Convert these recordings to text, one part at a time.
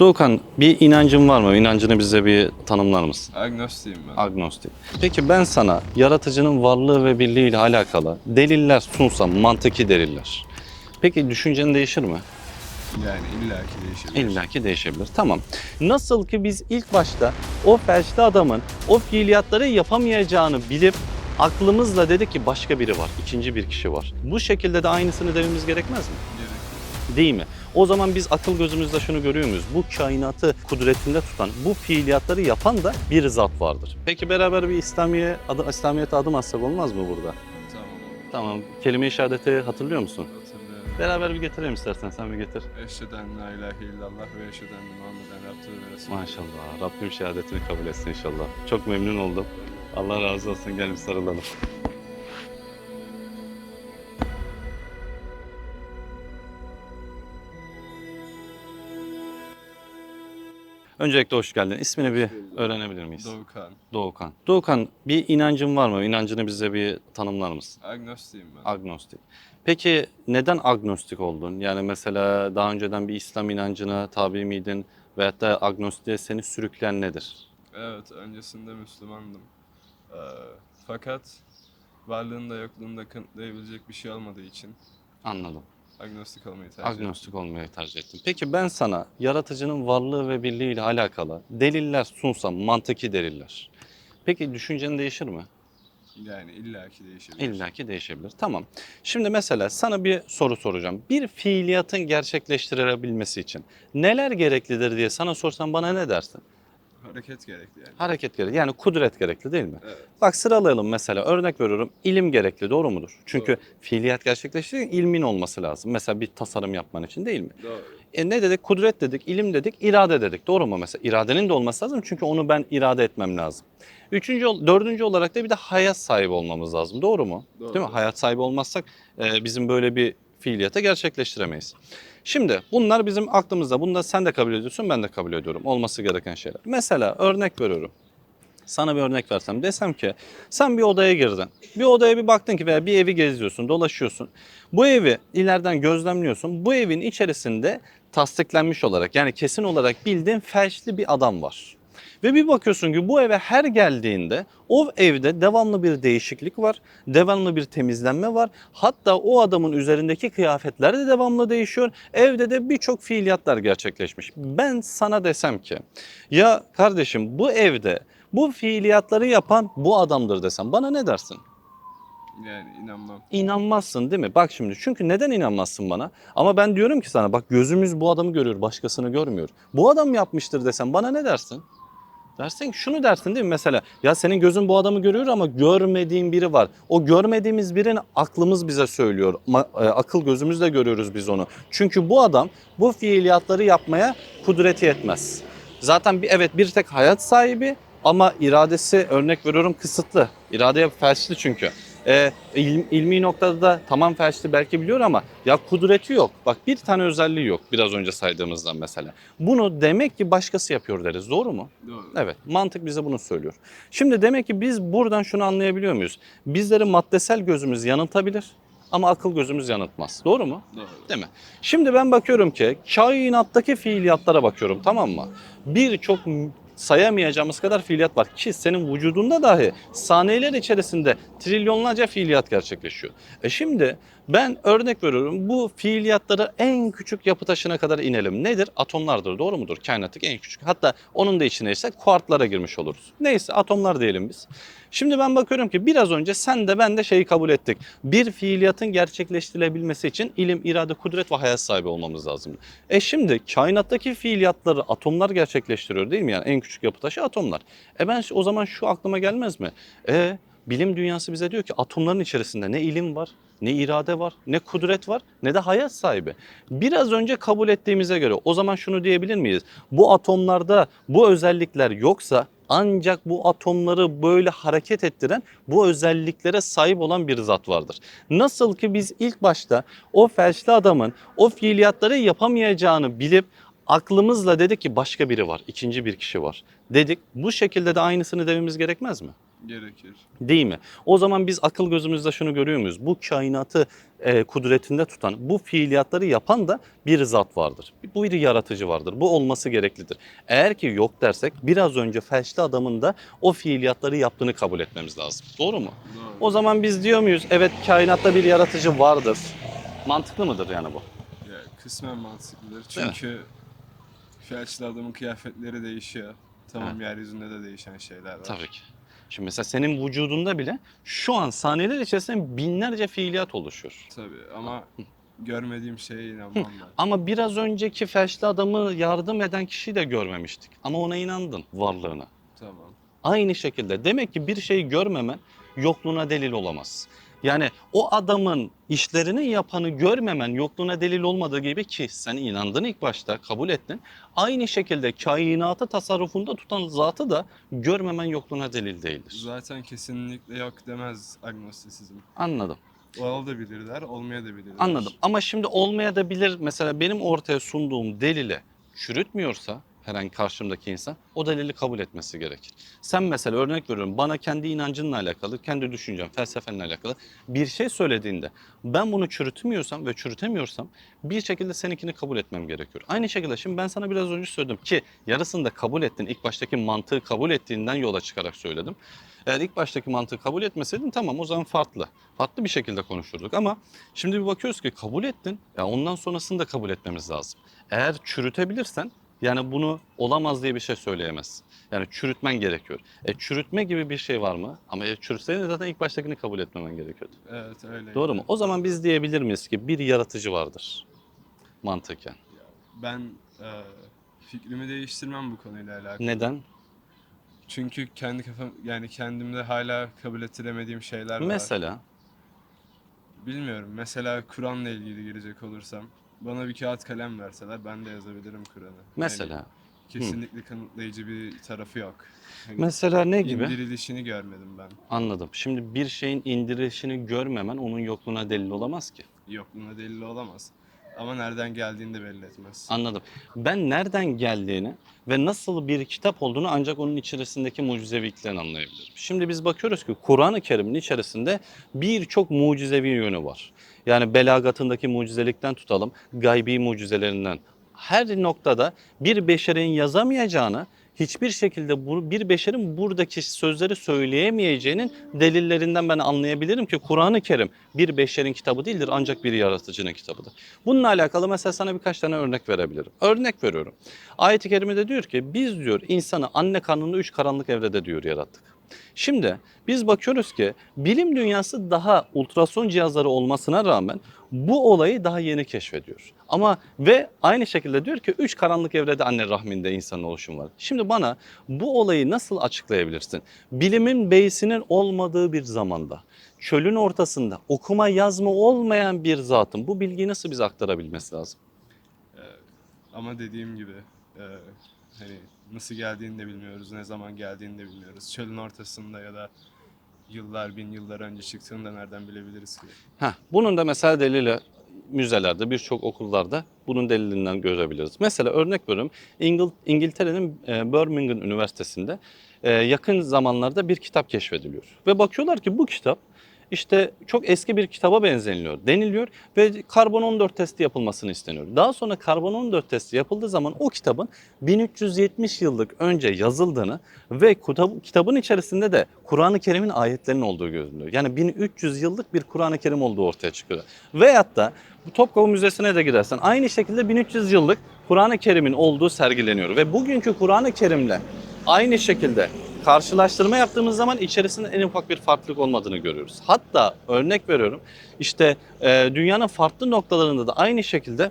Doğukan bir inancın var mı? İnancını bize bir tanımlar mısın? Agnostiyim ben. Agnostik. Peki ben sana yaratıcının varlığı ve birliği ile alakalı deliller sunsam, mantıki deliller. Peki düşüncen değişir mi? yani illaki değişebilir. İlla ki değişebilir. Tamam. Nasıl ki biz ilk başta o felçli adamın o fiiliyatları yapamayacağını bilip aklımızla dedik ki başka biri var, ikinci bir kişi var. Bu şekilde de aynısını dememiz gerekmez mi? Gerek. Değil mi? O zaman biz akıl gözümüzde şunu görüyor muyuz? Bu kainatı kudretinde tutan, bu fiiliyatları yapan da bir zat vardır. Peki beraber bir İslamiye, adı, İslamiyet'e adım atsak olmaz mı burada? Tamam. Tamam. Kelime-i şehadeti hatırlıyor musun? Beraber bir getirelim istersen, sen bir getir. Eşheden la ilahe illallah ve eşheden Muhammeden ve Resulü. Maşallah. Rabbim şehadetini kabul etsin inşallah. Çok memnun oldum. Allah razı olsun. Gel bir sarılalım. Öncelikle hoş geldin. İsmini bir öğrenebilir miyiz? Doğukan. Doğukan. Doğukan bir inancın var mı? İnancını bize bir tanımlar mısın? Agnostiyim ben. Agnostik. Peki neden agnostik oldun? Yani mesela daha önceden bir İslam inancına tabi miydin? Veyahut da agnostiğe seni sürükleyen nedir? evet öncesinde Müslümandım. Ee, fakat varlığında yokluğunda kanıtlayabilecek bir şey olmadığı için Anladım. Agnostik olmayı tercih ettim. Agnostik olmayı tercih ettim. Peki ben sana yaratıcının varlığı ve birliği ile alakalı deliller sunsam, mantıki deliller. Peki düşüncen değişir mi? Yani illaki değişebilir. İlla ki değişebilir. Tamam. Şimdi mesela sana bir soru soracağım. Bir fiiliyatın gerçekleştirilebilmesi için neler gereklidir diye sana sorsam bana ne dersin? Hareket gerekli yani. Hareket gerekli. Yani kudret gerekli değil mi? Evet. Bak sıralayalım mesela. Örnek veriyorum. İlim gerekli. Doğru mudur? Çünkü Doğru. fiiliyat gerçekleştirirken ilmin olması lazım. Mesela bir tasarım yapman için değil mi? Doğru. E ne dedik? Kudret dedik, ilim dedik, irade dedik. Doğru mu mesela? İradenin de olması lazım çünkü onu ben irade etmem lazım. Üçüncü, ol- dördüncü olarak da bir de hayat sahibi olmamız lazım. Doğru mu? Doğru. Değil mi? Hayat sahibi olmazsak e, bizim böyle bir fiiliyata gerçekleştiremeyiz. Şimdi bunlar bizim aklımızda. Bunu da sen de kabul ediyorsun, ben de kabul ediyorum. Olması gereken şeyler. Mesela örnek veriyorum. Sana bir örnek versem desem ki sen bir odaya girdin. Bir odaya bir baktın ki veya bir evi geziyorsun, dolaşıyorsun. Bu evi ileriden gözlemliyorsun. Bu evin içerisinde tasdiklenmiş olarak yani kesin olarak bildiğin felçli bir adam var. Ve bir bakıyorsun ki bu eve her geldiğinde o evde devamlı bir değişiklik var, devamlı bir temizlenme var. Hatta o adamın üzerindeki kıyafetler de devamlı değişiyor. Evde de birçok fiiliyatlar gerçekleşmiş. Ben sana desem ki ya kardeşim bu evde bu fiiliyatları yapan bu adamdır desem bana ne dersin? Yani inanmam. İnanmazsın değil mi? Bak şimdi çünkü neden inanmazsın bana? Ama ben diyorum ki sana bak gözümüz bu adamı görüyor başkasını görmüyor. Bu adam yapmıştır desem bana ne dersin? Dersin şunu dersin değil mi mesela ya senin gözün bu adamı görüyor ama görmediğin biri var. O görmediğimiz birini aklımız bize söylüyor. Ma- e, akıl gözümüzle görüyoruz biz onu. Çünkü bu adam bu fiiliyatları yapmaya kudreti yetmez. Zaten bir evet bir tek hayat sahibi ama iradesi örnek veriyorum kısıtlı. İradeye felçli çünkü. Ee, il- ilmi noktada da tamam felçli belki biliyor ama ya kudreti yok. Bak bir tane özelliği yok biraz önce saydığımızdan mesela. Bunu demek ki başkası yapıyor deriz doğru mu? Doğru. Evet mantık bize bunu söylüyor. Şimdi demek ki biz buradan şunu anlayabiliyor muyuz? Bizleri maddesel gözümüz yanıltabilir ama akıl gözümüz yanıltmaz. Doğru mu? Doğru. Değil mi? Şimdi ben bakıyorum ki kainattaki fiiliyatlara bakıyorum tamam mı? Birçok sayamayacağımız kadar fiiliyat var ki senin vücudunda dahi saniyeler içerisinde trilyonlarca fiiliyat gerçekleşiyor. E şimdi ben örnek veriyorum bu fiiliyatları en küçük yapı taşına kadar inelim. Nedir? Atomlardır doğru mudur? Kainattaki en küçük. Hatta onun da içine ise kuartlara girmiş oluruz. Neyse atomlar diyelim biz. Şimdi ben bakıyorum ki biraz önce sen de ben de şeyi kabul ettik. Bir fiiliyatın gerçekleştirilebilmesi için ilim, irade, kudret ve hayat sahibi olmamız lazım. E şimdi kainattaki fiiliyatları atomlar gerçekleştiriyor değil mi? Yani en küçük yapı taşı atomlar. E ben o zaman şu aklıma gelmez mi? E bilim dünyası bize diyor ki atomların içerisinde ne ilim var, ne irade var, ne kudret var, ne de hayat sahibi. Biraz önce kabul ettiğimize göre o zaman şunu diyebilir miyiz? Bu atomlarda bu özellikler yoksa ancak bu atomları böyle hareket ettiren bu özelliklere sahip olan bir zat vardır. Nasıl ki biz ilk başta o felçli adamın o fiiliyatları yapamayacağını bilip aklımızla dedik ki başka biri var, ikinci bir kişi var dedik. Bu şekilde de aynısını dememiz gerekmez mi? Gerekir. Değil mi? O zaman biz akıl gözümüzde şunu görüyor muyuz? Bu kainatı e, kudretinde tutan, bu fiiliyatları yapan da bir zat vardır. Bu bir yaratıcı vardır. Bu olması gereklidir. Eğer ki yok dersek biraz önce felçli adamın da o fiiliyatları yaptığını kabul etmemiz lazım. Doğru mu? Doğru. O zaman biz diyor muyuz? Evet kainatta bir yaratıcı vardır. Mantıklı mıdır yani bu? Ya, kısmen mantıklıdır. Çünkü felçli adamın kıyafetleri değişiyor. Tamam yeryüzünde de değişen şeyler var. Tabii ki. Şimdi mesela senin vücudunda bile şu an saniyeler içerisinde binlerce fiiliyat oluşuyor. Tabii ama görmediğim şeye inanmam ben. Ama biraz önceki felçli adamı yardım eden kişiyi de görmemiştik. Ama ona inandın varlığına. Tamam. Aynı şekilde demek ki bir şeyi görmemen yokluğuna delil olamaz. Yani o adamın işlerini yapanı görmemen yokluğuna delil olmadığı gibi ki sen inandın ilk başta kabul ettin. Aynı şekilde kainatı tasarrufunda tutan zatı da görmemen yokluğuna delil değildir. Zaten kesinlikle yok demez agnostisizm. Anladım. Olabilirler, olmayabilirler. Anladım. Ama şimdi olmaya da bilir. Mesela benim ortaya sunduğum delili çürütmüyorsa herhangi karşımdaki insan o delili kabul etmesi gerekir. Sen mesela örnek veriyorum bana kendi inancınla alakalı, kendi düşüncen, felsefenle alakalı bir şey söylediğinde ben bunu çürütmüyorsam ve çürütemiyorsam bir şekilde seninkini kabul etmem gerekiyor. Aynı şekilde şimdi ben sana biraz önce söyledim ki yarısını da kabul ettin. İlk baştaki mantığı kabul ettiğinden yola çıkarak söyledim. Eğer ilk baştaki mantığı kabul etmeseydin tamam o zaman farklı. Farklı bir şekilde konuşurduk ama şimdi bir bakıyoruz ki kabul ettin. Ya ondan sonrasını da kabul etmemiz lazım. Eğer çürütebilirsen yani bunu olamaz diye bir şey söyleyemezsin. Yani çürütmen gerekiyor. E çürütme gibi bir şey var mı? Ama e, çürütseydin zaten ilk baştakini kabul etmemen gerekiyordu. Evet öyle. Doğru mu? O zaman biz diyebilir miyiz ki bir yaratıcı vardır mantıken. Ben e, fikrimi değiştirmem bu konuyla alakalı. Neden? Çünkü kendi kafam yani kendimde hala kabul ettiremediğim şeyler var. Mesela Bilmiyorum. Mesela Kur'an'la ilgili girecek olursam bana bir kağıt kalem verseler ben de yazabilirim Kur'an'ı. mesela Yani kesinlikle kanıtlayıcı bir tarafı yok. Hani mesela ne gibi? İndirilişini görmedim ben. Anladım. Şimdi bir şeyin indirilişini görmemen onun yokluğuna delil olamaz ki. Yokluğuna delil olamaz. Ama nereden geldiğini de belli etmez. Anladım. Ben nereden geldiğini ve nasıl bir kitap olduğunu ancak onun içerisindeki mucizevilikten anlayabilirim. Şimdi biz bakıyoruz ki Kur'an-ı Kerim'in içerisinde birçok mucizevi yönü var. Yani belagatındaki mucizelikten tutalım, gaybi mucizelerinden. Her noktada bir beşerin yazamayacağını, hiçbir şekilde bu, bir beşerin buradaki sözleri söyleyemeyeceğinin delillerinden ben anlayabilirim ki Kur'an-ı Kerim bir beşerin kitabı değildir ancak bir yaratıcının kitabıdır. Bununla alakalı mesela sana birkaç tane örnek verebilirim. Örnek veriyorum. Ayet-i Kerime'de diyor ki biz diyor insanı anne karnında üç karanlık evrede diyor yarattık. Şimdi biz bakıyoruz ki bilim dünyası daha ultrason cihazları olmasına rağmen bu olayı daha yeni keşfediyor. Ama ve aynı şekilde diyor ki üç karanlık evrede anne rahminde insanın oluşum var. Şimdi bana bu olayı nasıl açıklayabilirsin? Bilimin beysinin olmadığı bir zamanda, çölün ortasında okuma yazma olmayan bir zatın bu bilgiyi nasıl bize aktarabilmesi lazım? Ama dediğim gibi e, hani nasıl geldiğini de bilmiyoruz, ne zaman geldiğini de bilmiyoruz. Çölün ortasında ya da yıllar, bin yıllar önce çıktığını da nereden bilebiliriz ki? Heh, bunun da mesela delili müzelerde, birçok okullarda bunun delilinden görebiliriz. Mesela örnek veriyorum İngil- İngiltere'nin e, Birmingham Üniversitesi'nde e, yakın zamanlarda bir kitap keşfediliyor. Ve bakıyorlar ki bu kitap işte çok eski bir kitaba benzeniyor deniliyor ve karbon 14 testi yapılmasını isteniyor. Daha sonra karbon 14 testi yapıldığı zaman o kitabın 1370 yıllık önce yazıldığını ve kitab- kitabın içerisinde de Kur'an-ı Kerim'in ayetlerinin olduğu görülüyor. Yani 1300 yıllık bir Kur'an-ı Kerim olduğu ortaya çıkıyor. Veyahut da bu Topkapı Müzesi'ne de gidersen aynı şekilde 1300 yıllık Kur'an-ı Kerim'in olduğu sergileniyor. Ve bugünkü Kur'an-ı Kerim'le aynı şekilde karşılaştırma yaptığımız zaman içerisinde en ufak bir farklılık olmadığını görüyoruz. Hatta örnek veriyorum işte e, dünyanın farklı noktalarında da aynı şekilde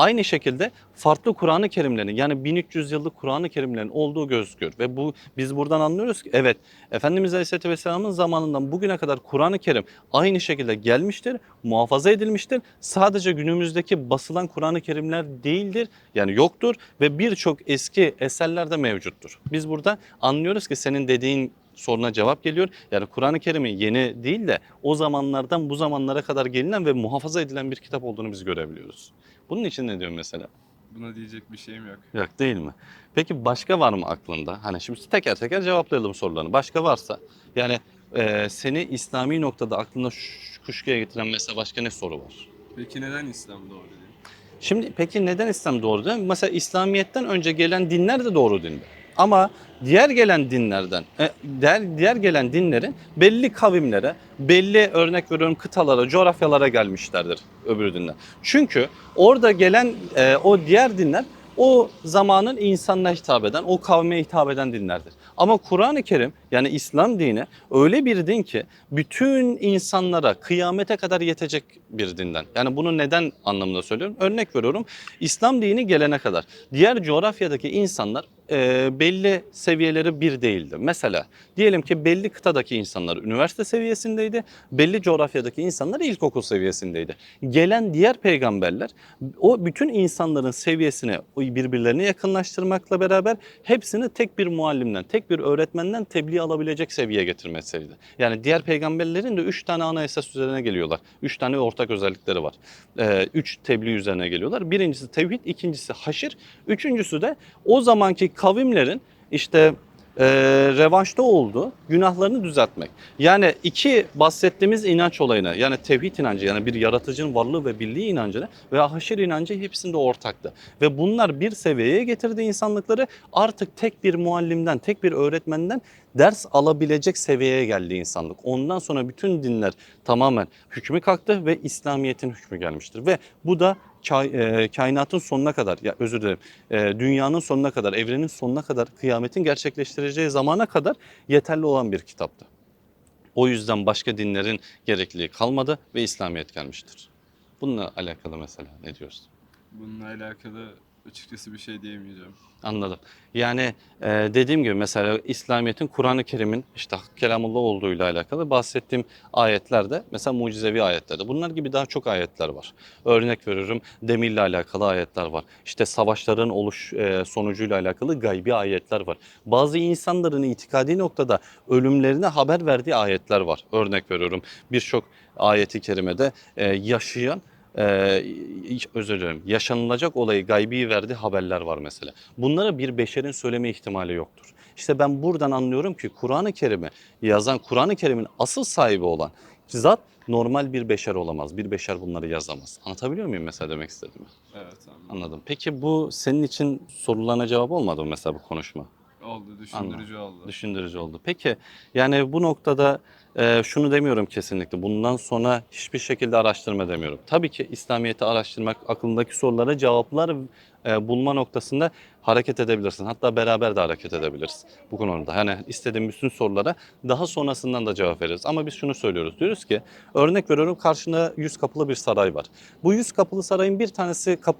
aynı şekilde farklı Kur'an-ı Kerimlerin yani 1300 yıllık Kur'an-ı Kerimlerin olduğu gözüküyor. Ve bu biz buradan anlıyoruz ki evet Efendimiz Aleyhisselatü Vesselam'ın zamanından bugüne kadar Kur'an-ı Kerim aynı şekilde gelmiştir, muhafaza edilmiştir. Sadece günümüzdeki basılan Kur'an-ı Kerimler değildir yani yoktur ve birçok eski eserler de mevcuttur. Biz burada anlıyoruz ki senin dediğin soruna cevap geliyor. Yani Kur'an-ı Kerim'in yeni değil de o zamanlardan bu zamanlara kadar gelinen ve muhafaza edilen bir kitap olduğunu biz görebiliyoruz. Bunun için ne diyorum mesela? Buna diyecek bir şeyim yok. Yok değil mi? Peki başka var mı aklında? Hani şimdi teker teker cevaplayalım sorularını. Başka varsa yani e, seni İslami noktada aklına kuşkuya getiren mesela başka ne soru var? Peki neden İslam doğru değil? Şimdi peki neden İslam doğru değil? Mesela İslamiyet'ten önce gelen dinler de doğru dindi. Ama diğer gelen dinlerden, e, diğer, diğer gelen dinlerin belli kavimlere, belli örnek veriyorum kıtalara, coğrafyalara gelmişlerdir öbür dinler. Çünkü orada gelen e, o diğer dinler o zamanın insanına hitap eden, o kavme hitap eden dinlerdir. Ama Kur'an-ı Kerim yani İslam dini öyle bir din ki bütün insanlara kıyamete kadar yetecek bir dinden. Yani bunu neden anlamında söylüyorum? Örnek veriyorum. İslam dini gelene kadar diğer coğrafyadaki insanlar e, belli seviyeleri bir değildi. Mesela diyelim ki belli kıtadaki insanlar üniversite seviyesindeydi, belli coğrafyadaki insanlar ilkokul seviyesindeydi. Gelen diğer peygamberler o bütün insanların seviyesini birbirlerine yakınlaştırmakla beraber hepsini tek bir muallimden, tek bir öğretmenden tebliğ alabilecek seviyeye getirmesiydi. Yani diğer peygamberlerin de üç tane ana esas üzerine geliyorlar. Üç tane ortak özellikleri var. Ee, üç tebliğ üzerine geliyorlar. Birincisi tevhid, ikincisi haşir, üçüncüsü de o zamanki kavimlerin işte e, revanşta olduğu günahlarını düzeltmek. Yani iki bahsettiğimiz inanç olayına yani tevhid inancı yani bir yaratıcının varlığı ve birliği inancına ve haşir inancı hepsinde ortaktı. Ve bunlar bir seviyeye getirdi insanlıkları artık tek bir muallimden, tek bir öğretmenden ders alabilecek seviyeye geldi insanlık. Ondan sonra bütün dinler tamamen hükmü kalktı ve İslamiyet'in hükmü gelmiştir. Ve bu da kainatın sonuna kadar, ya özür dilerim, e, dünyanın sonuna kadar, evrenin sonuna kadar, kıyametin gerçekleştireceği zamana kadar yeterli olan bir kitaptı. O yüzden başka dinlerin gerekliliği kalmadı ve İslamiyet gelmiştir. Bununla alakalı mesela ne diyorsun? Bununla alakalı açıkçası bir şey diyemeyeceğim. Anladım. Yani e, dediğim gibi mesela İslamiyet'in Kur'an-ı Kerim'in işte kelamullah olduğuyla alakalı bahsettiğim ayetlerde mesela mucizevi ayetlerde bunlar gibi daha çok ayetler var. Örnek veriyorum demirle alakalı ayetler var. İşte savaşların oluş e, sonucuyla alakalı gaybi ayetler var. Bazı insanların itikadi noktada ölümlerine haber verdiği ayetler var. Örnek veriyorum birçok ayeti kerimede e, yaşayan ee, özür dilerim yaşanılacak olayı gaybi verdiği haberler var mesela. Bunları bir beşerin söyleme ihtimali yoktur. İşte ben buradan anlıyorum ki Kur'an-ı Kerim'i yazan Kur'an-ı Kerim'in asıl sahibi olan zat normal bir beşer olamaz. Bir beşer bunları yazamaz. Anlatabiliyor muyum mesela demek istediğimi? Evet anladım. Anladım. Peki bu senin için sorularına cevap olmadı mı mesela bu konuşma? Oldu, düşündürücü oldu. Düşündürücü oldu. Peki yani bu noktada e, şunu demiyorum kesinlikle. Bundan sonra hiçbir şekilde araştırma demiyorum. Tabii ki İslamiyet'i araştırmak, aklındaki sorulara cevaplar e, bulma noktasında hareket edebilirsin. Hatta beraber de hareket edebiliriz bu konuda. Yani istediğin bütün sorulara daha sonrasından da cevap veririz. Ama biz şunu söylüyoruz. Diyoruz ki örnek veriyorum karşında 100 kapılı bir saray var. Bu 100 kapılı sarayın bir tanesi kap-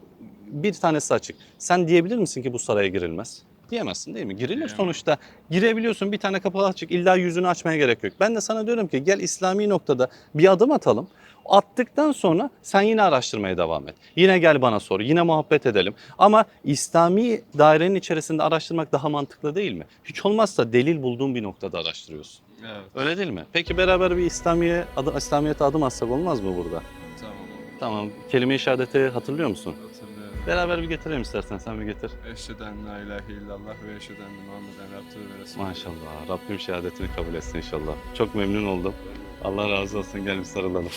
bir tanesi açık. Sen diyebilir misin ki bu saraya girilmez? Diyemezsin değil mi? Girilir Diyemem. sonuçta. Girebiliyorsun bir tane kapı açık illa yüzünü açmaya gerek yok. Ben de sana diyorum ki gel İslami noktada bir adım atalım. Attıktan sonra sen yine araştırmaya devam et. Yine gel bana sor, yine muhabbet edelim. Ama İslami dairenin içerisinde araştırmak daha mantıklı değil mi? Hiç olmazsa delil bulduğun bir noktada araştırıyorsun. Evet, Öyle değil mi? Peki beraber bir İslamiye, adı, İslamiyet'e adım atsak olmaz mı burada? tamam. Tamam. Kelime-i şehadeti hatırlıyor musun? Hatırlıyorum. Beraber bir getirelim istersen sen bir getir. Eşheden la ilahe illallah ve eşheden Muhammeden Abdülü ve Resulü. Maşallah. Rabbim şehadetini kabul etsin inşallah. Çok memnun oldum. Allah razı olsun. Gel bir sarılalım.